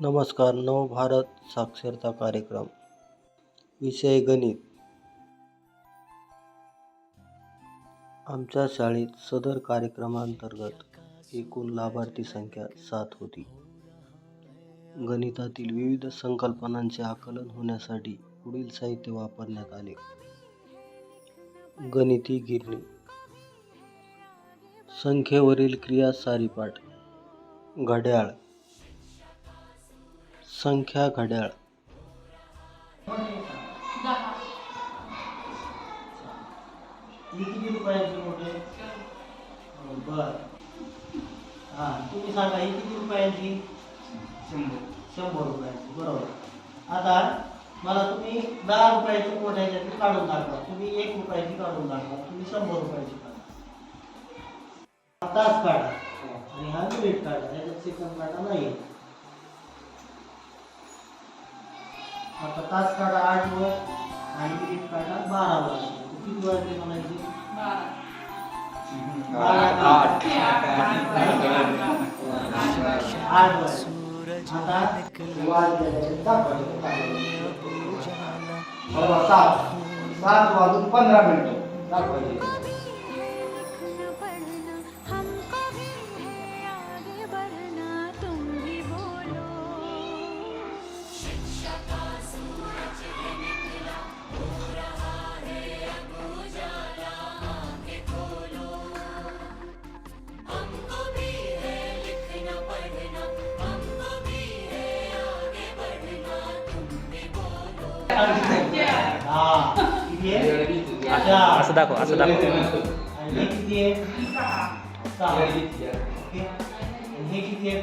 नमस्कार नवभारत साक्षरता कार्यक्रम. विषय गणित. आमच्या शाळेत सदर कार्यक्रमांतर्गत एकूण लाभार्थी संख्या सात होती. गणितातील विविध संकल्पनांचे आकलन होण्यासाठी पुढील साहित्य वापरण्यात आले. गणिती गिरणी. संख्येवरील क्रिया सारीपाठ. घड्याळ. संख्या घड्याळ. ही किती रुपयाची मोठे? बर. हां तुम्ही सांगा ही किती रुपयाची? शंभर. रुपयाची बरोबर. आता मला तुम्ही दहा रुपयाची मोठ्या ह्याच्यातली काढून दाखवा. तुम्ही एक रुपयाची काढून दाखवा. तुम्ही शंभर रुपयाची काढा. हा तास काढा. आणि हा मिनिट काढा. याच्यात सेकंद काढा. नाही. आता तास काढा आठ वर आणि मिनिट काढा बारा वर. किती आठ वर. आता वाजले सात. वाजून पंधरा मिनिटं. दाखवायचे असं दाखव असं दाखव. हे किती आहे? हे किती आहे?